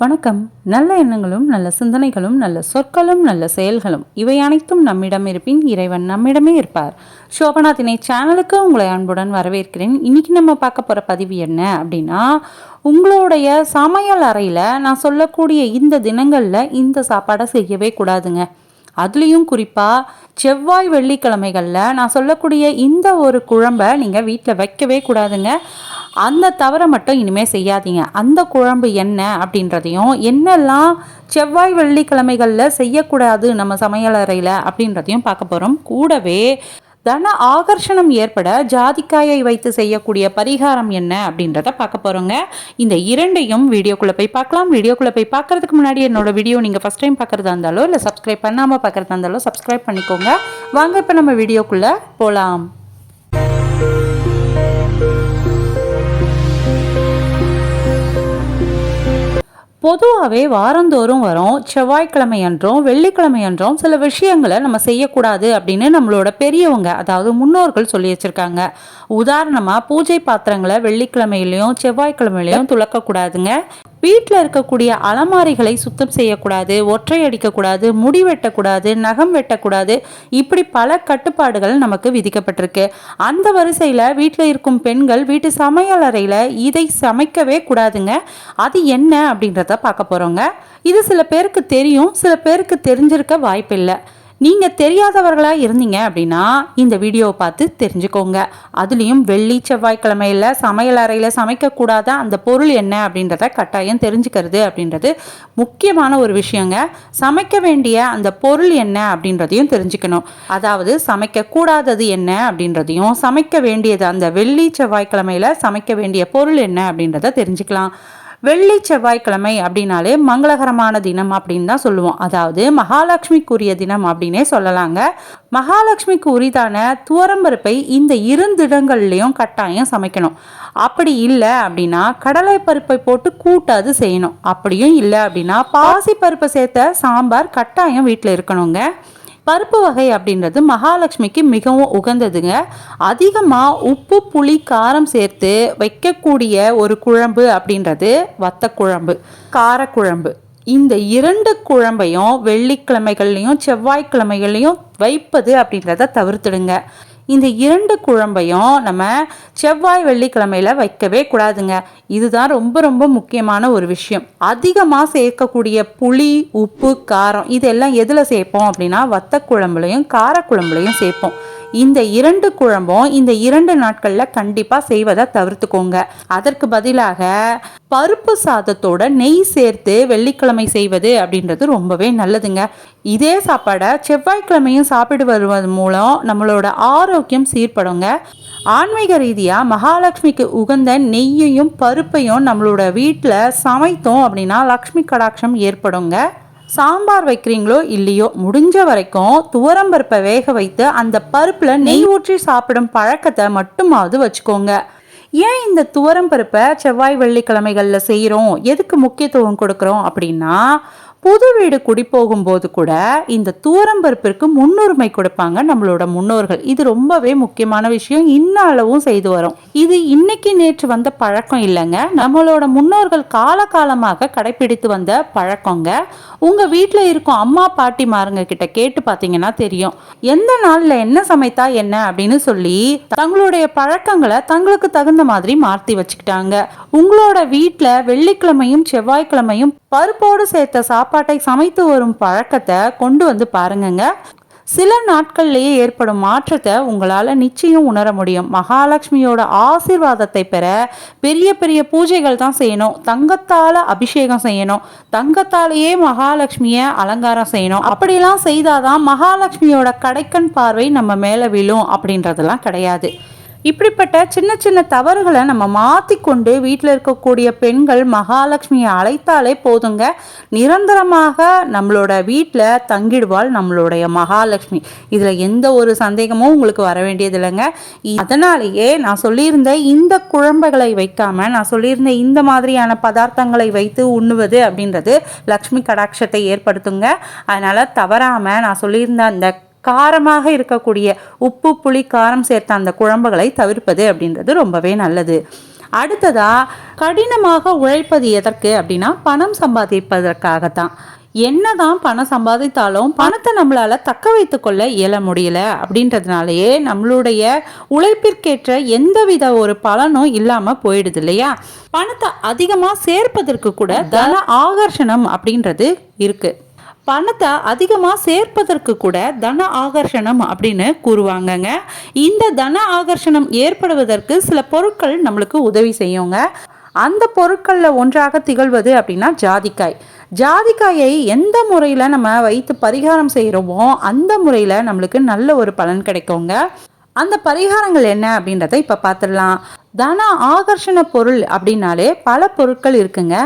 வணக்கம். நல்ல எண்ணங்களும் நல்ல சிந்தனைகளும் நல்ல சொற்களும் நல்ல செயல்களும் இவை அனைத்தும் நம்மிடம் இருப்பின் இறைவன் நம்மிடமே இருப்பார். சோபனா திணை சேனலுக்கு உங்களை அன்புடன் வரவேற்கிறேன். இன்னைக்கு நம்ம பார்க்க போகிற பதிவு என்ன அப்படின்னா உங்களுடைய சமையல் அறையில் நான் சொல்லக்கூடிய இந்த தினங்களில் இந்த சாப்பாடை செய்யவே கூடாதுங்க. அதுலேயும் குறிப்பாக செவ்வாய் வெள்ளிக்கிழமைகளில் நான் சொல்லக்கூடிய இந்த ஒரு குழம்பை நீங்கள் வீட்டில் வைக்கவே கூடாதுங்க. அந்த தவறை மட்டும் இனிமேல் செய்யாதீங்க. அந்த குழம்பு என்ன அப்படின்றதையும் என்னெல்லாம் செவ்வாய் வெள்ளிக்கிழமைகளில் செய்யக்கூடாது நம்ம சமையலறையில் அப்படின்றதையும் பார்க்க போகிறோம் கூடவே தன ஆகர்ஷணம் ஏற்பட ஜாதிக்காயை வைத்து செய்யக்கூடிய பரிகாரம் என்ன அப்படின்றத பார்க்க போகிறோங்க இந்த இரண்டையும் வீடியோக்குள்ளே போய் பார்க்கலாம். வீடியோக்குள்ளே போய் பார்க்கறதுக்கு முன்னாடி என்னோட வீடியோ நீங்கள் ஃபஸ்ட் டைம் பார்க்குறதா இருந்தாலோ இல்லை சப்ஸ்கிரைப் பண்ணாமல் பார்க்குறதா இருந்தாலோ சப்ஸ்கிரைப் பண்ணிக்கோங்க. வாங்க இப்போ நம்ம வீடியோக்குள்ளே போகலாம் பொதுவாகவே வாரந்தோறும் வரும் செவ்வாய்க்கிழமை அன்றும் வெள்ளிக்கிழமை அன்றும் சில விஷயங்களை நம்ம செய்யக்கூடாது அப்படின்னு நம்மளோட பெரியவங்க அதாவது முன்னோர்கள் சொல்லி வச்சுருக்காங்க. உதாரணமாக பூஜை பாத்திரங்களை வெள்ளிக்கிழமையிலையும் செவ்வாய்க்கிழமையிலையும் துளக்கக்கூடாதுங்க. வீட்டில் இருக்கக்கூடிய அலமாரிகளை சுத்தம் செய்யக்கூடாது ஒற்றை அடிக்கக்கூடாது முடி வெட்டக்கூடாது நகம் வெட்டக்கூடாது. இப்படி பல கட்டுப்பாடுகள் நமக்கு விதிக்கப்பட்டிருக்கு. அந்த வரிசையில் வீட்டில் இருக்கும் பெண்கள் வீட்டு சமையல் அறையில் இதை சமைக்கவே கூடாதுங்க. அது என்ன அப்படின்றத பார்க்க போகிறோங்க இது சில பேருக்கு தெரியும் சில பேருக்கு தெரிஞ்சிருக்க வாய்ப்பில்லை. நீங்கள் தெரியாதவர்களாக இருந்தீங்க அப்படின்னா இந்த வீடியோவை பார்த்து தெரிஞ்சுக்கோங்க. அதுலேயும் வெள்ளி செவ்வாய்க்கிழமையில் சமையல் அறையில் சமைக்கக்கூடாத அந்த பொருள் என்ன அப்படின்றத கட்டாயம் தெரிஞ்சுக்கிறது அப்படின்றது முக்கியமான ஒரு விஷயங்க. சமைக்க வேண்டிய அந்த பொருள் என்ன அப்படின்றதையும் தெரிஞ்சுக்கணும். அதாவது சமைக்கக்கூடாதது என்ன அப்படின்றதையும் சமைக்க வேண்டியது அந்த வெள்ளி செவ்வாய்க்கிழமையில் சமைக்க வேண்டிய பொருள் என்ன அப்படின்றத தெரிஞ்சுக்கலாம். வெள்ளி செவ்வாய்க்கிழமை அப்படின்னாலே மங்களகரமான தினம் அப்படின்னு தான் சொல்லுவோம். அதாவது மகாலட்சுமிக்குரிய தினம் அப்படின்னே சொல்லலாங்க. மகாலட்சுமிக்கு உரிதான துவரம்பருப்பை இந்த இருந்திடங்கள்லையும் கட்டாயம் சமைக்கணும். அப்படி இல்லை அப்படின்னா கடலை பருப்பை போட்டு கூட்டாது செய்யணும். அப்படியும் இல்லை அப்படின்னா பாசி பருப்பை சேர்த்த சாம்பார் கட்டாயம் வீட்டில் இருக்கணுங்க. பருப்பு வகை அப்படின்றது மகாலட்சுமிக்கு மிகவும் உகந்ததுங்க. அதிகமாக உப்பு புளி காரம் சேர்த்து வைக்கக்கூடிய ஒரு குழம்பு அப்படின்றது வத்த குழம்பு காரக்குழம்பு. இந்த இரண்டு குழம்பையும் வெள்ளிக்கிழமைகள்லையும் செவ்வாய்க்கிழமைகள்லையும் வைப்பது அப்படின்றத தவிர்த்துடுங்க. இந்த இரண்டு குழம்பையும் நம்ம செவ்வாய் வெள்ளிக்கிழமையில் வைக்கவே கூடாதுங்க. இதுதான் ரொம்ப ரொம்ப முக்கியமான ஒரு விஷயம். அதிகமாக சேர்க்கக்கூடிய புளி உப்பு காரம் இதெல்லாம் எதில் சேர்ப்போம் அப்படின்னா வத்த குழம்புலையும் காரக்குழம்புலையும் சேர்ப்போம். இந்த இரண்டு குழம்பும் இந்த இரண்டு நாட்களில் கண்டிப்பாக செய்வதை தவிர்த்துக்கோங்க. அதற்கு பதிலாக பருப்பு சாதத்தோட நெய் சேர்த்து வெள்ளிக்கிழமை செய்வது அப்படின்றது ரொம்பவே நல்லதுங்க. இதே சாப்பாடை செவ்வாய்க்கிழமையும் சாப்பிட்டு வருவது மூலம் நம்மளோட ஆரோக்கியம் சீர்படுங்க. ஆன்மீக ரீதியாக மகாலட்சுமிக்கு உகந்த நெய்யையும் பருப்பையும் நம்மளோட வீட்டில் சமைத்தோம் அப்படின்னா லக்ஷ்மி கடாட்சம் ஏற்படுங்க. சாம்பார் வைக்கிறீங்களோ இல்லையோ முடிஞ்ச வரைக்கும் துவரம் பருப்பை வேக வைத்து அந்த பருப்பில் நெய் ஊற்றி சாப்பிடும் பழக்கத்தை மட்டுமாவது வச்சுக்கோங்க. ஏன் இந்த துவரம் பருப்பை செவ்வாய் வெள்ளிக்கிழமைகளில் செய்கிறோம் எதுக்கு முக்கியத்துவம் கொடுக்குறோம் அப்படின்னா புது வீடு குடி போகும்போது கூட இந்த தூரம்பருப்பிற்கு முன்னுரிமை கொடுப்பாங்க நம்மளோட முன்னோர்கள். இது ரொம்பவே முக்கியமான விஷயம். இன்னளவும் செய்து வரும். இது இன்னைக்கு நேற்று வந்த பழக்கம் இல்லைங்க. நம்மளோட முன்னோர்கள் காலகாலமாக கடைபிடித்து வந்த பழக்கங்க. உங்க வீட்டில் இருக்கும் அம்மா பாட்டி மாருங்க கிட்ட கேட்டு பார்த்தீங்கன்னா தெரியும். எந்த நாளில் என்ன சமைத்தா என்ன அப்படின்னு சொல்லி தங்களுடைய பழக்கங்களை தங்களுக்கு தகுந்த மாதிரி மாற்றி வச்சுக்கிட்டாங்க. உங்களோட வீட்டில் வெள்ளிக்கிழமையும் செவ்வாய்க்கிழமையும் பருப்போடு சேர்த்த சாப்பாட்டை சமைத்து வரும் பழக்கத்தை கொண்டு வந்து பாருங்கங்க. சில நாட்கள்லேயே ஏற்படும் மாற்றத்தை உங்களால் நிச்சயம் உணர முடியும். மகாலட்சுமியோட ஆசிர்வாதத்தை பெற பெரிய பெரிய பூஜைகள் தான் செய்யணும். தங்கத்தால் அபிஷேகம் செய்யணும். தங்கத்தாலேயே மகாலட்சுமியை அலங்காரம் செய்யணும். அப்படிலாம் செய்தாதான் மகாலட்சுமியோட கடைக்கண் பார்வை நம்ம மேலே விழும் அப்படின்றதெல்லாம் கிடையாது. இப்படிப்பட்ட சின்ன சின்ன தவறுகளை நம்ம மாற்றிக்கொண்டு வீட்டில் இருக்கக்கூடிய பெண்கள் மகாலட்சுமியை அழைத்தாலே போதுங்க. நிரந்தரமாக நம்மளோட வீட்டில் தங்கிடுவாள் நம்மளுடைய மகாலட்சுமி. இதில் எந்த ஒரு சந்தேகமும் உங்களுக்கு வர வேண்டியதில்லைங்க. அதனாலேயே நான் சொல்லியிருந்த இந்த குழம்புகளை வைக்காமல் நான் சொல்லியிருந்த இந்த மாதிரியான பதார்த்தங்களை வைத்து உண்ணுவது அப்படின்றது லக்ஷ்மி கடாட்சத்தை ஏற்படுத்துங்க. அதனால் தவறாமல் நான் சொல்லியிருந்த அந்த காரமாக இருக்கக்கூடிய உப்பு புளி காரம் சேர்த்த அந்த குழம்புகளை தவிர்ப்பது அப்படின்றது ரொம்பவே நல்லது. அடுத்ததா கடினமாக உழைப்பது எதற்கு அப்படின்னா பணம் சம்பாதிப்பதற்காகத்தான். என்னதான் பணம் சம்பாதித்தாலும் பணத்தை நம்மளால தக்க வைத்துக்கொள்ள இயல முடியல அப்படின்றதுனாலயே நம்மளுடைய உழைப்பிற்கேற்ற எந்தவித ஒரு பலனும் இல்லாம போயிடுது இல்லையா? பணத்தை அதிகமா சேர்ப்பதற்கு கூட தன ஆகர்ஷணம் அப்படின்றது இருக்கு. பணத்தை அதிகமாக சேர்ப்பதற்கு கூட தன ஆகர்ஷணம் அப்படின்னு கூறுவாங்கங்க. இந்த தன ஆகர்ஷணம் ஏற்படுவதற்கு சில பொருட்கள் நம்மளுக்கு உதவி செய்யுங்க. அந்த பொருட்களில் ஒன்றாக திகழ்வது அப்படின்னா ஜாதிக்காய். ஜாதிக்காயை எந்த முறையில் நம்ம வைத்து பரிகாரம் செய்கிறோமோ அந்த முறையில் நம்மளுக்கு நல்ல ஒரு பலன் கிடைக்குங்க. அந்த பரிகாரங்கள் என்ன அப்படின்றத இப்போ பார்த்துடலாம் தன ஆகர்ஷண பொருள் அப்படின்னாலே பல பொருட்கள் இருக்குங்க.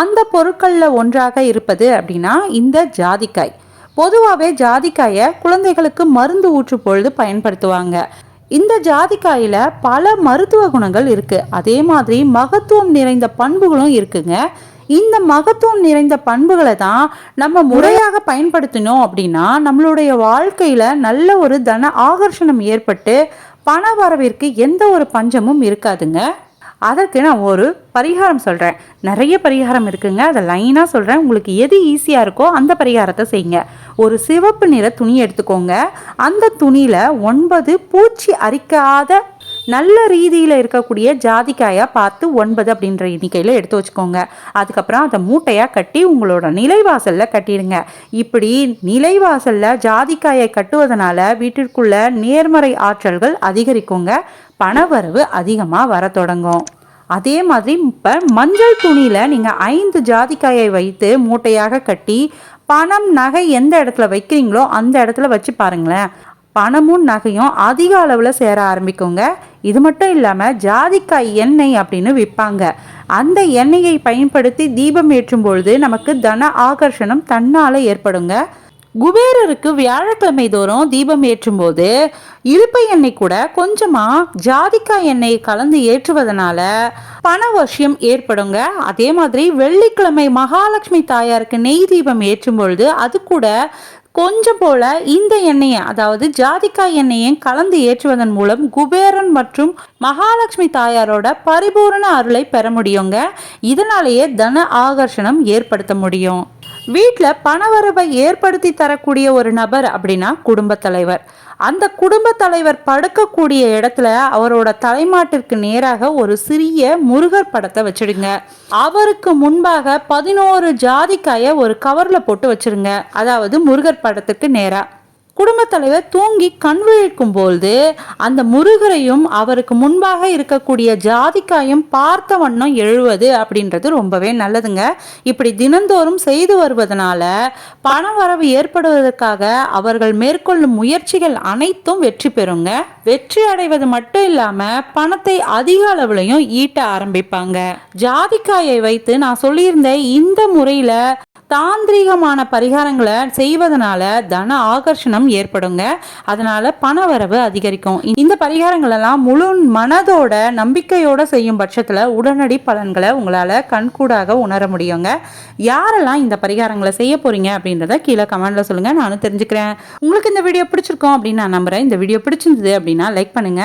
அந்த பொருட்களில் ஒன்றாக இருப்பது அப்படின்னா இந்த ஜாதிக்காய். பொதுவாகவே ஜாதிக்காயை குழந்தைகளுக்கு மருந்து ஊற்றும் பொழுது பயன்படுத்துவாங்க. இந்த ஜாதிக்காயில் பல மருத்துவ குணங்கள் இருக்குது அதே மாதிரி மகத்துவம் நிறைந்த பண்புகளும் இருக்குங்க. இந்த மகத்துவம் நிறைந்த பண்புகளை தான் நம்ம முறையாக பயன்படுத்தினோம் அப்படின்னா நம்மளுடைய வாழ்க்கையில் நல்ல ஒரு தன ஆகர்ஷணம் ஏற்பட்டு பண வரவிற்கு எந்த ஒரு பஞ்சமும் இருக்காதுங்க. அதற்கு நான் ஒரு பரிகாரம் சொல்கிறேன் நிறைய பரிகாரம் இருக்குங்க. அதை லைனாக சொல்கிறேன் உங்களுக்கு எது ஈஸியாக இருக்கோ அந்த பரிகாரத்தை செய்யுங்க. ஒரு சிவப்பு நிற துணி எடுத்துக்கோங்க. அந்த துணியில் ஒன்பது பூச்சி அரிக்காத நல்ல ரீதியில் இருக்கக்கூடிய ஜாதிக்காயாக பார்த்து ஒன்பது அப்படின்ற எண்ணிக்கையில் எடுத்து வச்சுக்கோங்க. அதுக்கப்புறம் அதை மூட்டையாக கட்டி உங்களோட நிலைவாசலில் கட்டிடுங்க. இப்படி நிலைவாசலில் ஜாதிக்காயை கட்டுவதனால வீட்டிற்குள்ள நேர்மறை ஆற்றல்கள் அதிகரிக்குங்க. பணவரவு அதிகமாக வர தொடங்கும். அதே மாதிரி இப்போ மஞ்சள் துணியில் நீங்கள் ஐந்து ஜாதிக்காயை வைத்து மூட்டையாக கட்டி பணம் நகை எந்த இடத்துல வைக்கிறீங்களோ அந்த இடத்துல வச்சு பாருங்களேன். பணமும் நகையும் அதிக அளவில் சேர ஆரம்பிக்குங்க. இது மட்டும் இல்லாமல் ஜாதிக்காய் எண்ணெய் அப்படின்னு விற்பாங்க அந்த எண்ணெயை பயன்படுத்தி தீபம் ஏற்றும் பொழுது நமக்கு தன ஆகர்ஷணம் தன்னால் ஏற்படுங்க. குபேரருக்கு வியாழக்கிழமை தோறும் தீபம் ஏற்றும் போது இழுப்பை எண்ணெய் கூட கொஞ்சமாக ஜாதிக்காய் எண்ணெய் கலந்து ஏற்றுவதனால வருஷம் ஏற்படுங்க. அதே மாதிரி வெள்ளிக்கிழமை மகாலட்சுமி தாயாருக்கு நெய் தீபம் ஏற்றும் பொழுது அது கூட கொஞ்சம் போல இந்த எண்ணெயை அதாவது ஜாதிக்காய் எண்ணெயை கலந்து ஏற்றுவதன் மூலம் குபேரன் மற்றும் மகாலட்சுமி தாயாரோட பரிபூரண அருளை பெற முடியுங்க. இதனாலேயே தன ஆகர்ஷணம் ஏற்படுத்த முடியும். வீட்டில் பணவரவை ஏற்படுத்தி தரக்கூடிய ஒரு நபர் அப்படின்னா குடும்பத் தலைவர். அந்த குடும்ப தலைவர் படுக்கக்கூடிய இடத்துல அவரோட தலைமாட்டிற்கு நேராக ஒரு சிறிய முருகர் படத்தை வச்சிடுங்க. அவருக்கு முன்பாக பதினோரு ஜாதிக்காய ஒரு கவர்ல போட்டு வச்சிருங்க. அதாவது முருகர் படத்துக்கு நேராக குடும்பத் தலைவர் தூங்கி கண் விழிக்கும் போது அந்த முருகரையும் அவருக்கு முன்பாக இருக்கக்கூடிய ஜாதிக்காயும் பார்த்த வண்ணம் எழுவது அப்படின்றது ரொம்பவே நல்லதுங்க. இப்படி தினந்தோறும் செய்து வருவதனால பண வரவு ஏற்படுவதற்காக அவர்கள் மேற்கொள்ளும் முயற்சிகள் அனைத்தும் வெற்றி பெறுங்க. வெற்றி அடைவது மட்டும் இல்லாம பணத்தை அதிக அளவுலையும் ஈட்ட ஆரம்பிப்பாங்க. ஜாதிக்காயை வைத்து நான் சொல்லியிருந்த இந்த முறையில தாந்திரீகமான பரிகாரங்களை செய்வதனால தன ஆகர்ஷணம் ஏற்படுங்க. அதனால பண வரவு அதிகரிக்கும். இந்த பரிகாரங்கள் எல்லாம் முழு மனதோட நம்பிக்கையோட செய்யும் பட்சத்தில் உடனடி பலன்களை உங்களால் கண்கூடாக உணர முடியுங்க. யாரெல்லாம் இந்த பரிகாரங்களை செய்ய போறீங்க அப்படின்றத கீழே கமெண்ட்ல சொல்லுங்க. நானும் தெரிஞ்சுக்கிறேன். உங்களுக்கு இந்த வீடியோ பிடிச்சிருக்கோம் அப்படின்னு நான் நம்புறேன். இந்த வீடியோ பிடிச்சிருந்தது அப்படின்னா லைக் பண்ணுங்க.